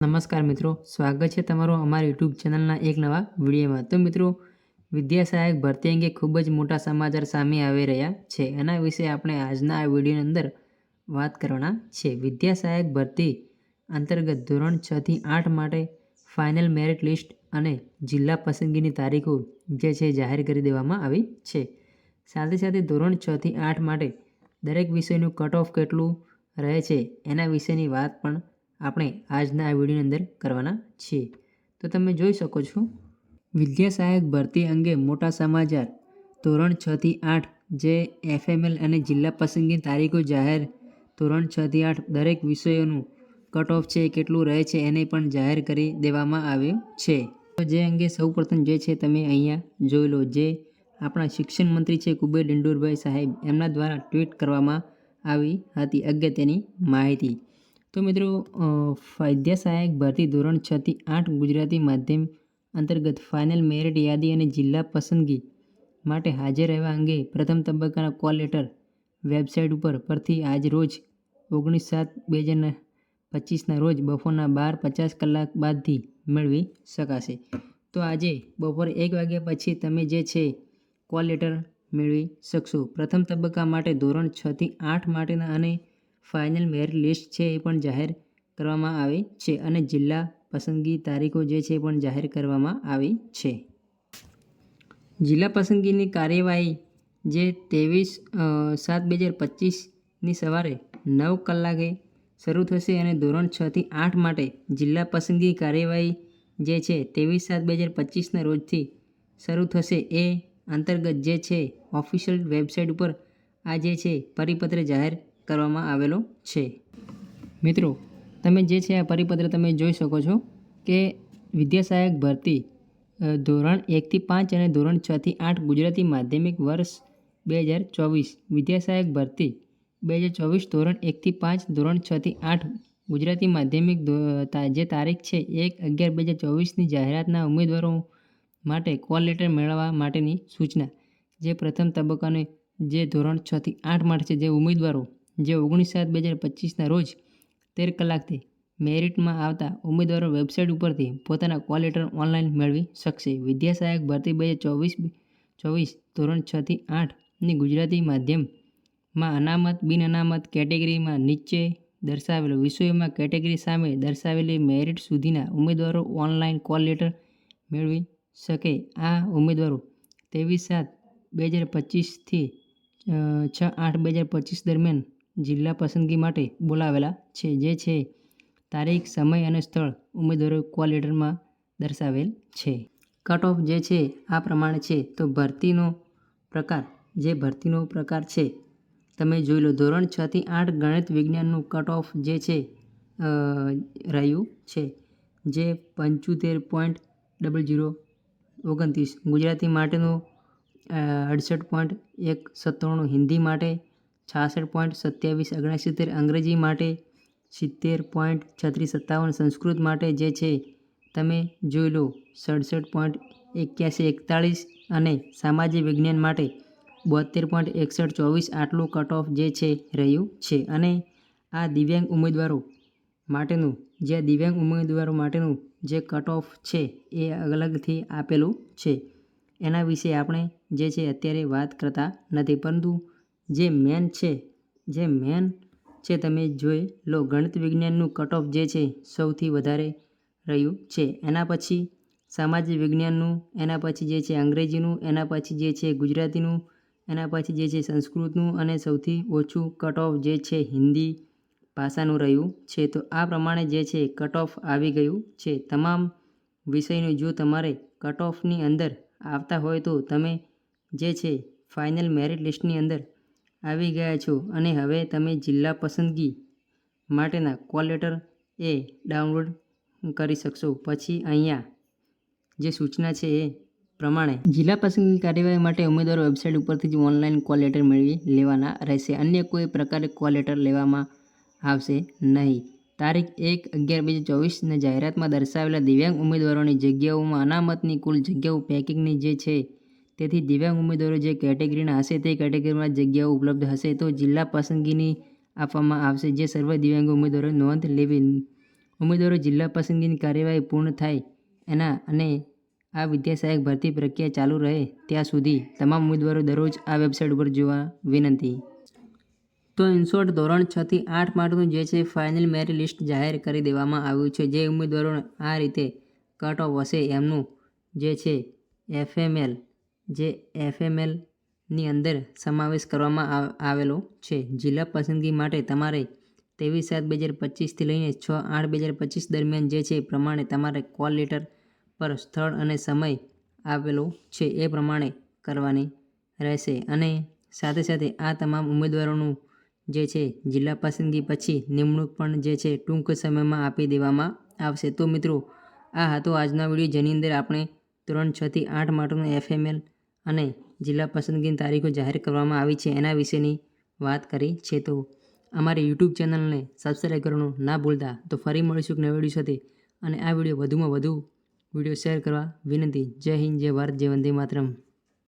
નમસ્કાર મિત્રો, સ્વાગત છે તમારું અમારા યુટ્યુબ ચેનલના એક નવા વિડીયોમાં. તો મિત્રો વિદ્યા સહાયક ભરતી અંગે ખૂબ જ મોટા સમાચાર સામે આવી રહ્યા છે. એના વિશે આપણે આજના આ વિડીયોની અંદર વાત કરવાના છે. વિદ્યા સહાયક ભરતી અંતર્ગત ધોરણ છથી આઠ માટે ફાઇનલ મેરિટ લિસ્ટ અને જિલ્લા પસંદગીની તારીખો જે છે જાહેર કરી દેવામાં આવી છે. સાથે સાથે ધોરણ છથી આઠ માટે દરેક વિષયનું કટ ઓફ કેટલું રહે છે એના વિશેની વાત પણ આપણે આજના આ વિડીયોની અંદર કરવાના છીએ. તો તમે જોઈ શકો છો વિદ્યા સહાયક ભરતી અંગે મોટા સમાચાર. ધોરણ છથી આઠ જે એફએમએલ અને જિલ્લા પસંદગી તારીખો જાહેર. ધોરણ છથી આઠ દરેક વિષયોનું કટ ઓફ છે, કેટલું રહે છે એને પણ જાહેર કરી દેવામાં આવ્યું છે. તો જે અંગે સૌપ્રથમ જે છે તમે અહીંયા જોઈ લો, જે આપણા શિક્ષણ મંત્રી છે કુબેર ડિંડોરભાઈ સાહેબ એમના દ્વારા ટ્વીટ કરવામાં આવી હતી, અગત્યની માહિતી. તો મિત્રો સહાયક ભરતી ધોરણ છ થી આઠ ગુજરાતી માધ્યમ અંતર્ગત ફાઇનલ મેરિટ યાદી અને જિલ્લા પસંદગી માટે હાજર રહેવા અંગે પ્રથમ તબક્કાના કોલ લેટર વેબસાઇટ ઉપર પરથી આજ રોજ ઓગણીસ સાત બે હજાર પચીસના રોજ બપોરના બાર પચાસ કલાક બાદથી મેળવી શકાશે. તો આજે બપોરે એક વાગ્યા પછી તમે જે છે કોલ લેટર મેળવી શકશો. પ્રથમ તબક્કા માટે ધોરણ છથી આઠ માટેના અને ફાઇનલ મેરિટ લિસ્ટ છે એ પણ જાહેર કરવામાં આવી છે અને જિલ્લા પસંદગી તારીખો જે છે એ પણ જાહેર કરવામાં આવી છે. જિલ્લા પસંદગીની કાર્યવાહી જે ત્રેવીસ સાત બે હજાર પચીસની સવારે નવ કલાકે શરૂ થશે અને ધોરણ છ થી આઠ માટે જિલ્લા પસંદગી કાર્યવાહી જે છે ત્રેવીસ, સાત બે હજાર પચીસના રોજથી શરૂ થશે એ અંતર્ગત જે છે ઓફિશિયલ વેબસાઇટ ઉપર આ જે છે પરિપત્ર જાહેર કરવામાં આવેલો છે. મિત્રો, તમે જે છે આ પરિપત્ર તમે જોઈ શકો છો કે વિદ્યાસહાયક ભરતી ધોરણ એકથી પાંચ અને ધોરણ છથી આઠ ગુજરાતી માધ્યમિક વર્ષ બે હજાર ચોવીસ. વિદ્યાસહાયક ભરતી, બે હજાર ચોવીસ ધોરણ એકથી પાંચ, ધોરણ છથી આઠ ગુજરાતી માધ્યમિક જે તારીખ છે એક અગિયાર બે હજાર ચોવીસની જાહેરાતના ઉમેદવારો માટે કોલ લેટર મેળવવા માટેની સૂચના. જે પ્રથમ તબક્કાને જે ધોરણ છથી આઠ માટે છે જે ઉમેદવારો જે ઓગણીસ સાત બે હજાર પચીસના રોજ તેર કલાકથી મેરિટમાં આવતા ઉમેદવારો વેબસાઇટ ઉપરથી પોતાના કોલ લેટર ઓનલાઈન મેળવી શકશે. વિદ્યા સહાયક ભરતી બે હજાર ચોવીસ ચોવીસ ધોરણ છથી આઠની ગુજરાતી માધ્યમમાં અનામત, બિન અનામત કેટેગરીમાં નીચે દર્શાવેલ વિષયોમાં કેટેગરી સામે દર્શાવેલી મેરિટ સુધીના ઉમેદવારો ઓનલાઈન કોલ લેટર મેળવી શકે. આ ઉમેદવારો ત્રેવીસ સાત બે હજાર પચીસથી છ આઠ બે હજાર પચીસ દરમિયાન જિલ્લા પસંદગી માટે બોલાવેલા છે, જે છે તારીખ, સમય અને સ્થળ ઉમેદવારો કોલ લેટરમાં દર્શાવેલ છે. કટ ઓફ જે છે, આ પ્રમાણે છે. તો ભરતીનો પ્રકાર, જે ભરતીનો પ્રકાર છે, તમે જોઈ લો. ધોરણ છ થી આઠ ગણિત વિજ્ઞાનનું કટ ઓફ જે છે રહ્યું છે, જે પંચોતેર પોઈન્ટ ડબલ જીરો ઓગણત્રીસ. ગુજરાતી માટેનું અડસઠ પોઈન્ટ એક સત્તાણું. હિન્દી માટે છાસઠ પોઈન્ટ સત્યાવીસ, ઓગણસિત્તેર અંગ્રેજી માટે, સિત્તેર પોઈન્ટ છત્રીસ સત્તાવન સંસ્કૃત માટે જે છે, તમે જોઈ લો, સડસઠ પોઈન્ટ એક્યાસી એકતાળીસ અને સામાજિક વિજ્ઞાન માટે બોતેર પોઈન્ટ એકસઠ ચોવીસ આટલું કટ ઓફ જે છે, રહ્યું છે. અને આ દિવ્યાંગ ઉમેદવારો માટેનું, જે દિવ્યાંગ ઉમેદવારો માટેનું જે કટ ઓફ છે, એ અલગથી આપેલું છે. એના વિશે આપણે જે છે, અત્યારે વાત કરતા નથી. પરંતુ જે મેન છે, જે મેન છે તમે જોઈ લો ગણિત વિજ્ઞાનનું કટ ઓફ જે છે સૌથી વધારે રહ્યું છે. એના પછી સામાજિક વિજ્ઞાનનું, એના પછી જે છે અંગ્રેજીનું, એના પછી જે છે ગુજરાતીનું, એના પછી જે છે સંસ્કૃતનું અને સૌથી ઓછું કટ ઓફ જે છે હિન્દી ભાષાનું રહ્યું છે. તો આ પ્રમાણે જે છે કટ ઓફ આવી ગયું છે. તમામ વિષયનું જો તમારે કટ ઓફની અંદર આવતા હોય તો તમે જે છે ફાઇનલ મેરિટ લિસ્ટની અંદર આવી ગયા છો અને હવે તમે જિલ્લા પસંદગી માટેના કોલ લેટર એ ડાઉનલોડ કરી શકશો. પછી અહીંયા જે સૂચના છે એ પ્રમાણે જિલ્લા પસંદગી કાર્યવાહી માટે ઉમેદવારો વેબસાઇટ ઉપરથી જ ઓનલાઈન કોલ લેટર મેળવી લેવાના રહેશે. અન્ય કોઈ પ્રકારે કોલ લેટર લેવામાં આવશે નહીં. તારીખ એક અગિયાર બે હજાર ચોવીસને જાહેરાતમાં દર્શાવેલા દિવ્યાંગ ઉમેદવારોની જગ્યાઓમાં અનામતની કુલ જગ્યાઓ પેકિંગની જે છે તેથી દિવ્યાંગ ઉમેદવારો જે કેટેગરીના હશે તે કેટેગરીમાં જગ્યાઓ ઉપલબ્ધ હશે તો જિલ્લા પસંદગીની આપવામાં આવશે. જે સર્વ દિવ્યાંગ ઉમેદવારોએ નોંધ લેવી. ઉમેદવારો જિલ્લા પસંદગીની કાર્યવાહી પૂર્ણ થાય એના અને આ વિદ્યા સહાયક ભરતી પ્રક્રિયા ચાલુ રહે ત્યાં સુધી તમામ ઉમેદવારો દરરોજ આ વેબસાઇટ ઉપર જોવા વિનંતી. તો ઇન શોર્ટ ધોરણ છ થી આઠ માટેનું જે છે ફાઇનલ મેરિટ લિસ્ટ જાહેર કરી દેવામાં આવ્યું છે. જે ઉમેદવારો આ રીતે કટ ઓફ હશે એમનું જે છે એફએમએલ જે એફએમએલની અંદર સમાવેશ કરવામાં આવેલો છે. જિલ્લા પસંદગી માટે તમારે ત્રેવીસ સાત બે હજાર પચીસથી લઈને છ આઠ બે હજાર પચીસ દરમિયાન જે છે એ પ્રમાણે તમારે કોલ લેટર પર સ્થળ અને સમય આપેલો છે એ પ્રમાણે કરવાની રહેશે. અને સાથે સાથે આ તમામ ઉમેદવારોનું જે છે જિલ્લા પસંદગી પછી નિમણૂક પણ જે છે ટૂંક સમયમાં આપી દેવામાં આવશે. તો મિત્રો, આ હતો આજનો વીડિયો, જેની અંદર આપણે ધોરણ છથી આઠ માટેનું એફએમએલ અને જિલ્લા પસંદગીની તારીખો જાહેર કરવામાં આવી છે એના વિશેની વાત કરી છે તો અમારી યુટ્યુબ ચેનલને સબસ્ક્રાઈબ કરવાનું ના ભૂલતા તો ફરી મળીશું એક નવા વીડિયો સાથે. અને આ વીડિયો વધુમાં વધુ વીડિયો શેર કરવા વિનંતી. જય હિન્દ, જય ભારત, જય વંદે માતરમ.